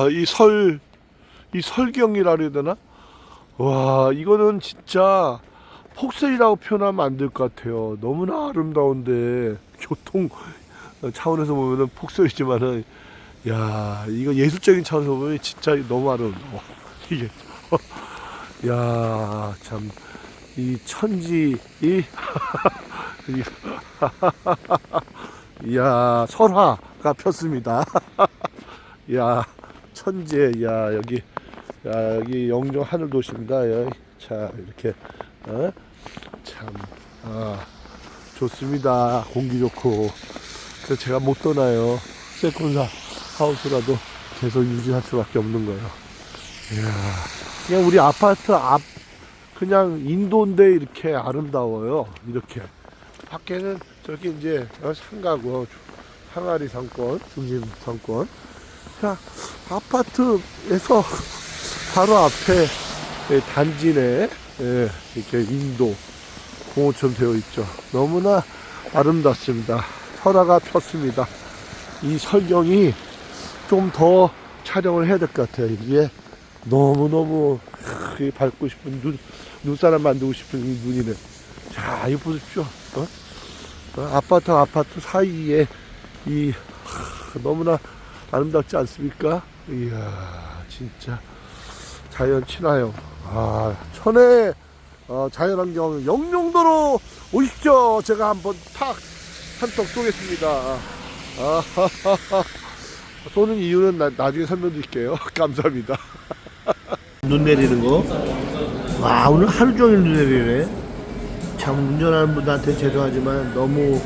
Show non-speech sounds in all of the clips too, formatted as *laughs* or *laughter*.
와, 이 설, 이 설경이라 그래야 되나? 와, 이거는 진짜 폭설이라고 표현하면 안 될 것 같아요. 너무나 아름다운데, 교통 차원에서 보면은 폭설이지만은, 야, 이거 예술적인 차원에서 보면 진짜 너무 아름다워. *laughs* 이게. 야, 참, 이 천지, 이, *laughs* 이 이야 설화가 폈습니다. *laughs* 야 천재 야 여기 야 여기 영종 하늘 도시입니다. 여기. 자 이렇게 어? 참 아, 좋습니다. 공기 좋고 그래서 제가 못 떠나요. 세컨사 하우스라도 계속 유지할 수밖에 없는 거예요. 이야 그냥 우리 아파트 앞 그냥 인도인데 이렇게 아름다워요. 이렇게 밖에는 저렇게 이제 어, 상가고 항아리 상권, 중심 상권. 자, 아파트에서 바로 앞에 예, 단지 내 예, 이렇게 인도 공원처럼 되어 있죠. 너무나 아름답습니다. 설화가 폈습니다. 이 설경이 좀 더 촬영을 해야 될 것 같아요. 이게 너무너무 크, 밟고 싶은 눈, 눈사람 만들고 싶은 이 눈이네. 자, 이거 보십시오. 어? 어, 아파트 아파트 사이에 이 하, 너무나 아름답지 않습니까? 이야, 진짜 자연 친화형. 아, 천혜 어, 자연환경 영종도로 오십시오. 제가 한번 탁 한턱 쏘겠습니다. 아, *laughs* 쏘는 이유는 나, 나중에 설명드릴게요. *laughs* 감사합니다. 눈 내리는 거. 와, 오늘 하루 종일 눈 내리네. 참 운전하는 분들한테 죄송하지만 너무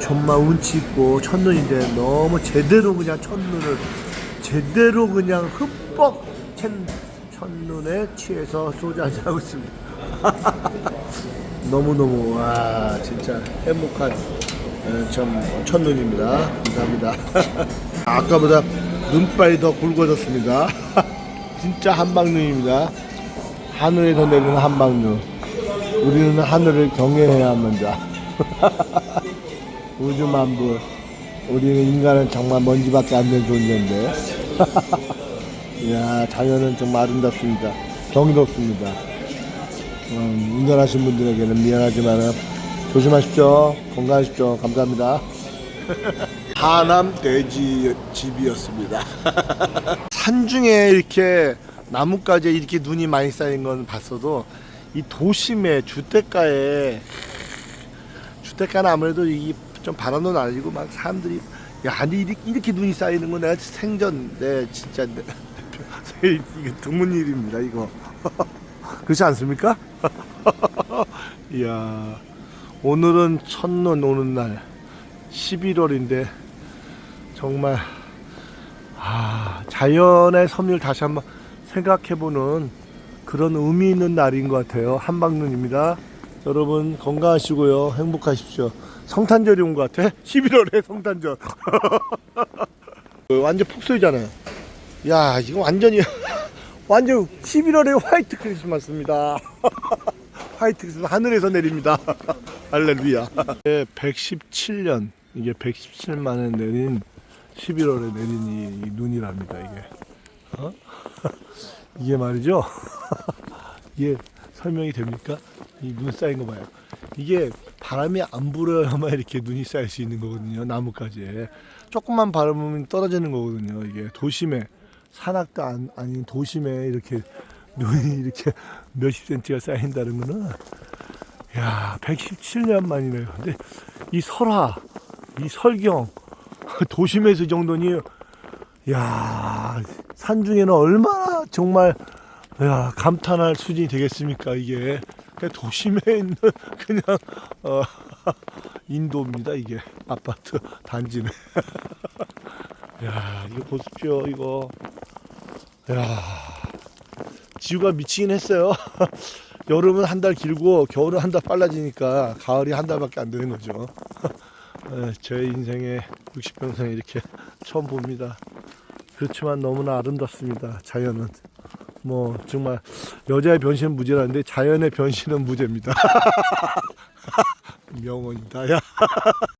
정말 운치 있고 첫눈인데 너무 제대로 그냥 첫눈을 제대로 그냥 흠뻑 챈 첫눈에 취해서 소주 한잔 하고 있습니다. *laughs* 너무너무 와 진짜 행복한 어, 참 첫눈입니다. 감사합니다. *laughs* 아까보다 눈발이 더 굵어졌습니다. *laughs* 진짜 한방눈입니다. 하늘에서 내리는 한방눈. 우리는 하늘을 경외해야 합니다. 우주 만물. 우리는 인간은 정말 먼지밖에 안 되는 존재인데. *laughs* 이야, 자연은 정말 아름답습니다. 정의롭습니다. 음, 운전하신 분들에게는 미안하지만 조심하십시오. 건강하십시오. 감사합니다. *laughs* 하남 돼지 집이었습니다. *laughs* 산중에 이렇게 나뭇가지에 이렇게 눈이 많이 쌓인 건 봤어도 이 도심에 주택가에 주택가는 아무래도 이 좀 바람도 날리고 막 사람들이 야 아니 이렇게, 이렇게 눈이 쌓이는 건 내가 생전 내 진짜 내, 이게 드문 일입니다 이거 *laughs* 그렇지 않습니까? *laughs* 이야 오늘은 첫눈 오는 날 11월인데 정말 아 자연의 섭리를 다시 한번 생각해보는 그런 의미 있는 날인 것 같아요. 한방눈입니다. 여러분 건강하시고요. 행복하십시오. 성탄절이 온 것 같아. *laughs* 11월에 성탄절. *laughs* 완전 폭소이잖아요. 야, 이거 완전히 *laughs* 완전 11월에 화이트 크리스마스입니다. 화이트 크리스마스 하늘에서 내립니다. 할렐루야. 117년 이게 117년 만에 내린 11월에 내린 이, 이 눈이랍니다. 이게. 어? 이게 말이죠. 이게 설명이 됩니까? 이 눈 쌓인 거 봐요. 이게 바람이 안 불어야만 이렇게 눈이 쌓일 수 있는 거거든요. 나뭇가지에. 조금만 바람 불면 떨어지는 거거든요. 이게 도심에 산악도 안, 아닌 도심에 이렇게 눈이 이렇게 몇십 센치가 쌓인다는 거는 야, 117년 만이네요. 근데 이 설화, 이 설경 *laughs* 도심에서 이 정도니 야, 산중에는 얼마나 정말 야, 감탄할 수준이 되겠습니까, 이게. 도심에 있는 *laughs* 그냥 어, *laughs* 인도입니다, 이게. 아파트 단지는. *laughs* 야, 이거 보십시오, 이거. 야. 지구가 미치긴 했어요. 여름은 한 달 길고 겨울은 한 달 빨라지니까 가을이 한 달밖에 안 되는 거죠. 에, 제 인생에 60평생 이렇게 처음 봅니다. 그렇지만 너무나 아름답습니다. 자연은. 뭐 정말 여자의 변신은 무죄라는데 자연의 변신은 무죄입니다. *laughs* 명언이다. 야.